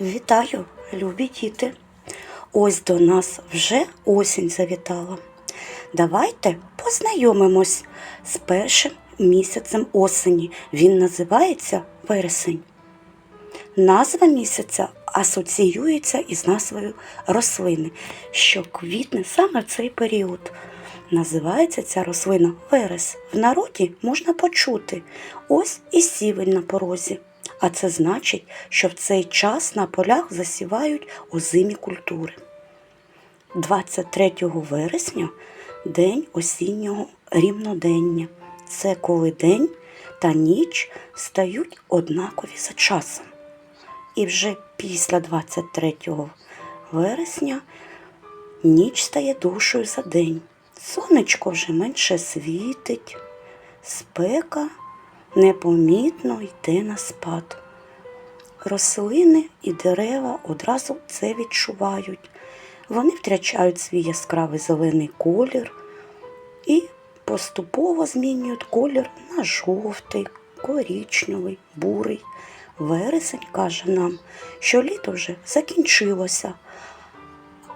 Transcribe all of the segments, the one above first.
Вітаю, любі діти! Ось до нас вже осінь завітала. Давайте познайомимось з першим місяцем осені. Він називається вересень. Назва місяця асоціюється із назвою рослини, що квітне саме в цей період. Називається ця рослина верес. В народі можна почути ось і сівень на порозі. А це значить, що в цей час на полях засівають озимі культури. 23 вересня день осіннього рівнодення. Це коли день та ніч стають однакові за часом. І вже після 23 вересня ніч стає довшою за день. Сонечко вже менше світить, спека непомітно йде на спад. Рослини і дерева одразу це відчувають. Вони втрачають свій яскравий зелений колір і поступово змінюють колір на жовтий, корічневий, бурий. Вересень каже нам, що літо вже закінчилося,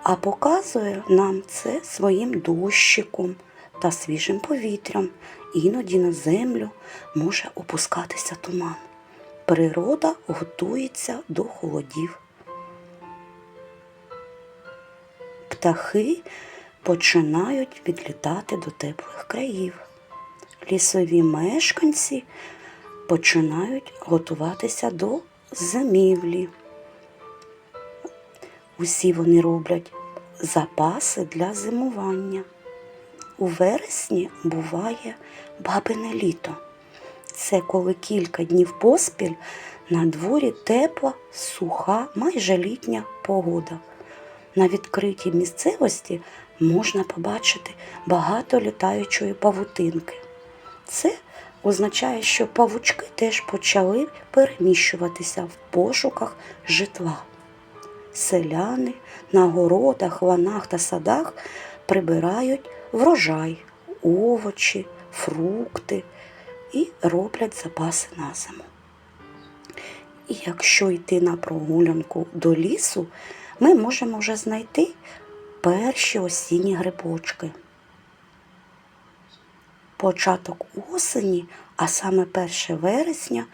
а показує нам це своїм дощиком та свіжим повітрям. Іноді на землю може опускатися туман. Природа готується до холодів. Птахи починають відлітати до теплих країв. Лісові мешканці починають готуватися до зимівлі. Усі вони роблять запаси для зимування. У вересні буває бабине літо. Це коли кілька днів поспіль на дворі тепла, суха, майже літня погода. На відкритій місцевості можна побачити багато літаючої павутинки. Це означає, що павучки теж почали переміщуватися в пошуках житла. Селяни на городах, ланах та садах прибирають врожай, овочі, фрукти і роблять запаси на зиму. І якщо йти на прогулянку до лісу, ми можемо вже знайти перші осінні грибочки. Початок осені, а саме 1 вересня,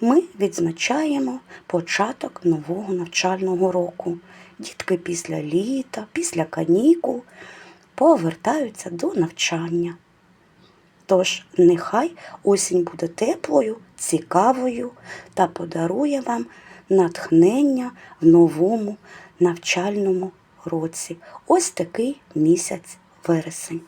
ми відзначаємо початок нового навчального року. Дітки після літа, після канікул повертаються до навчання. Тож нехай осінь буде теплою, цікавою та подарує вам натхнення в новому навчальному році. Ось такий місяць вересень.